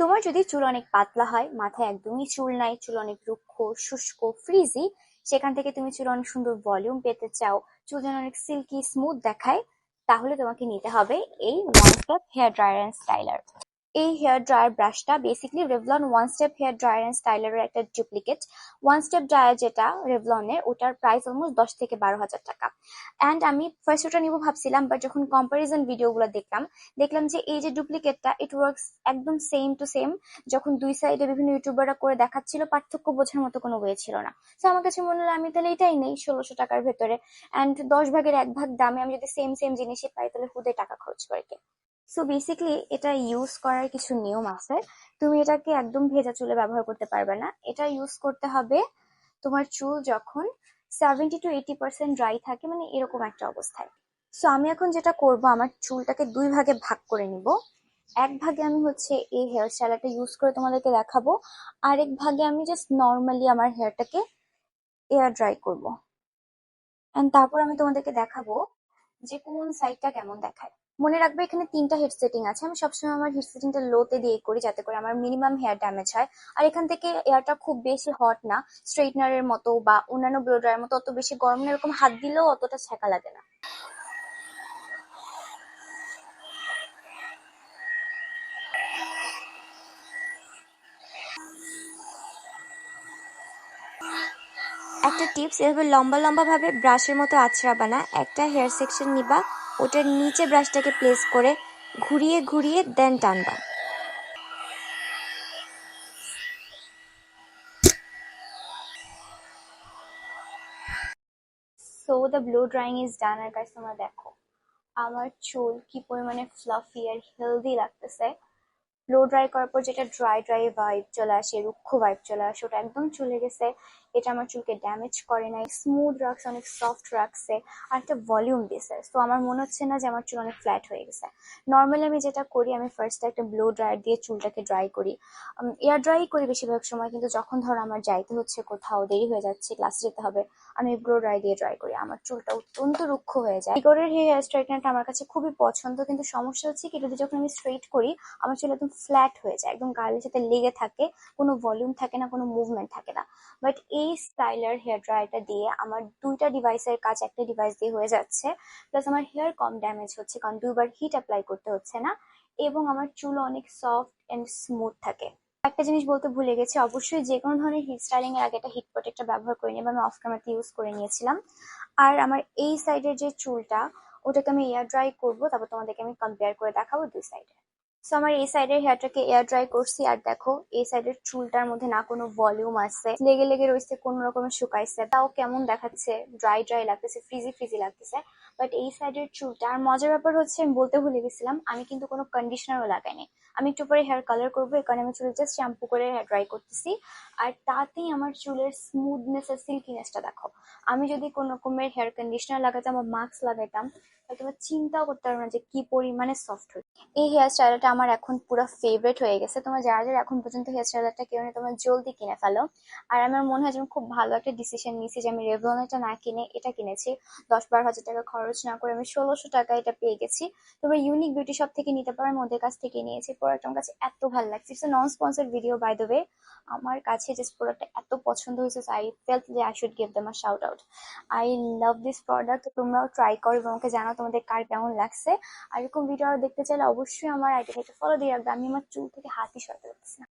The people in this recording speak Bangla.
তোমার যদি চুল অনেক পাতলা হয়, মাথায় একদমই চুল নাই, চুল অনেক রুক্ষ, শুষ্ক ফ্রিজি সেখান থেকে তুমি চুল অনেক সুন্দর ভলিউম পেতে চাও, চুল যেন অনেক সিল্কি স্মুথ দেখায়, তাহলে তোমাকে নিতে হবে এই one step hair dryer and styler এই হেয়ার ড্রায়ার ব্রাশটা basically Revlon one step hair dryer and স্টাইলারের একটা ডুপ্লিকেট ওয়ান স্টেপ ড্রায়ার যেটা রেভলনের ওটার প্রাইস অলমোস্ট দশ থেকে বারো হাজার টাকা। অ্যান্ড আমি ফার্স্ট ওটা নিবো ভাবছিলাম বাট যখন কম্পারিজন ভিডিওগুলো দেখলাম দেখলাম যে এই যে ডুপ্লিকেটটা ইট ওয়ার্কস একদম সেম টু সেম যখন দুই সাইডে বিভিন্ন ইউটিউবাররা করে দেখাচ্ছিল, পার্থক্য বোঝার মতো কোনো ওয়ে ছিল না। তো আমার কাছে মনে হলো, আমি তাহলে এটাই নেই ষোলোশো টাকার ভেতরে। অ্যান্ড দশ ভাগের এক ভাগ দামে আমি যদি সেম সেম জিনিসই পাই, তাহলে হুদে টাকা খরচ করে কে? সো বেসিক্যালি এটা ইউজ করার কিছু নিয়ম আছে। তুমি এটাকে একদম ভেজা চুলে ব্যবহার করতে পারবে না। এটা ইউজ করতে হবে তোমার চুল যখন seventy two eighty percent dry থাকে মানে এরকম একটা অবস্থায়। সো আমি এখন যেটা করব, আমার চুলটাকে দুই ভাগে ভাগ করে নিব। এক ভাগে আমি হচ্ছে এই হেয়ার স্টাইলারটা ইউজ করে তোমাদেরকে দেখাবো। আরেক ভাগে আমি জাস্ট নর্মালি আমার হেয়ারটাকে এয়ার ড্রাই করব। অ্যান্ড তারপর আমি তোমাদেরকে দেখাবো যে কোন সাইডটা কেমন দেখায়। মনে রাখবে এখানে তিনটা হেড সেটিং আছে। আমি সবসময় আমার হেড সেটিংটা লোতে দিয়ে করি যাতে করে আমার মিনিমাম হেয়ার ড্যামেজ হয়। আর এখান থেকে এয়ারটা খুব বেশি হট না স্ট্রেটনারের মতো বা অন্যান্য ব্লো ড্রায়ার মতো, অত বেশি গরম না, এরকম হাত দিলেও অতটা ছ্যাঁকা লাগে না। একটা টিপস, এভাবে লম্বা লম্বা ভাবে ব্রাশের মতো আছড়াবা না একটা হেয়ার সেকশন নিবা, ওটার নিচে ব্রাশটাকে প্লেস করে ঘুরিয়ে ঘুরিয়ে then টানবা। So the blow drying is done R guys তোমরা দেখো, আমার চুল কি পরিমাণে ফ্লাফি আর হেলদি লাগতেছে। ব্লো ড্রাই করার পর যেটা ড্রাই ড্রাই ভাইব চলে আসে, রুক্ষ ভাইব চলে আসে, ওটা একদম চলে গেছে। এটা আমার চুলকে ড্যামেজ করে নাই। স্মুথ রাখছে অনেক সফট রাখছে আর একটা ভলিউম দিয়েছে তো আমার মনে হচ্ছে না যে আমার চুল অনেক ফ্ল্যাট হয়ে গেছে। নর্মালি আমি যেটা করি, আমি ফার্স্টে একটা ব্লো ড্রায়ার দিয়ে চুলটাকে ড্রাই করি। এয়ার ড্রাই করি বেশিরভাগ সময়, কিন্তু যখন ধরো আমার যাইতে হচ্ছে কোথাও, দেরি হয়ে যাচ্ছে ক্লাসে যেতে হবে, আমি ব্লো ড্রাই দিয়ে ড্রাই করি। আমার চুলটা অত্যন্ত রুক্ষ হয়ে যায়। ইগোরের হেয়ার স্ট্রাইটনারটা আমার কাছে খুবই পছন্দ, কিন্তু সমস্যা হচ্ছে কি, যদি যখন আমি স্ট্রেট করি, আমার চুল একদম ফ্ল্যাট হয়ে যায়। একদম গালের সাথে লেগে থাকে, কোনো ভলিউম থাকে না, কোনো মুভমেন্ট থাকে না। বাট এই স্টাইলার হেয়ার ড্রায়ারটা দিয়ে আমার দুইটা ডিভাইসের কাজ একটা ডিভাইস দিয়ে হয়ে যাচ্ছে। প্লাস আমার হেয়ার কম ড্যামেজ হচ্ছে, কারণ দুবার হিট অ্যাপ্লাই করতে হচ্ছে না। এবং আমার চুল অনেক সফট অ্যান্ড স্মুথ থাকে। একটা জিনিস বলতে ভুলে গেছি, অবশ্যই যে কোনো ধরনের হিট স্টাইলিং এর আগে একটা হিট প্রোটেক্টর ব্যবহার করে নিই আমি অফ ক্যামেরাতে ইউজ করে নিয়েছিলাম। আর আমার এই সাইডের যে চুলটা, ওটাকে আমি এয়ার ড্রাই করব, তারপর তোমাদেরকে আমি কম্পেয়ার করে দেখাবো দুই সাইডে আমার এই সাইডের হেয়ারটাকে এয়ার ড্রাই করছি আর দেখো, এই সাইডের চুলটার মধ্যে না কোনো ভলিউম আছে। লেগে লেগে রয়েছে কোন রকমের শুকাইছে। তাও কেমন দেখাচ্ছে? ড্রাই ড্রাই লাগতেছে ফ্রিজি ফ্রিজি লাগতেছে। বাট এই সাইডের চুলটা, আর মজার ব্যাপার হচ্ছে, আমি বলতে ভুলে গেছিলাম, আমি কিন্তু কোনো কন্ডিশনারও লাগাইনি। আমি একটু পরে হেয়ার কালার করব কারণে আমি চুল জাস্ট শ্যাম্পু করে হেয়ার ড্রাই করতেছি। আর তাতেই আমার চুলের স্মুথনেস আর সিল্কিনেসটা দেখো। আমি যদি কোনো রকমের হেয়ার কন্ডিশনার লাগাতাম বা মাস্ক লাগাইতাম তোমার চিন্তাও করতে পারবে না যে কি পরিমাণে সফট হচ্ছে এই হেয়ার স্টাইলটা আমার এখন পুরো ফেভারিট হয়ে গেছে। তোমার যারা যারা এখন পর্যন্ত হেয়ার স্টাইলারটা কেউ নেই তোমার জলদি কিনে ফেলো। আর আমার মনে হয় যে আমি খুব ভালো একটা ডিসিশন নিয়েছি যে আমি রেভলনেরটা না কিনে এটা কিনেছি। দশ বারো হাজার টাকা খরচ না করে আমি ষোলোশো টাকা এটা পেয়ে গেছি। তোমরা ইউনিক বিউটি শপ থেকে নিতে পারো, আমি ওদের কাছ থেকে নিয়েছি। প্রোডাক্ট আমার কাছে এত ভালো লাগছে। It's non sponsor video by the way আমার কাছে যে প্রোডাক্টটা এত পছন্দ হয়েছে আই ফেল্ট যে I should give them a shout out I love this product তোমরাও ট্রাই করো এবং আমাকে জানাও তোমাদের কার কেমন লাগছে। আর এরকম ভিডিও দেখতে চাইলে অবশ্যই আমার আইডিটাকে ফলো দিয়ে রাখবে। আমি আমার চুল থেকে হাতই সরাতে না।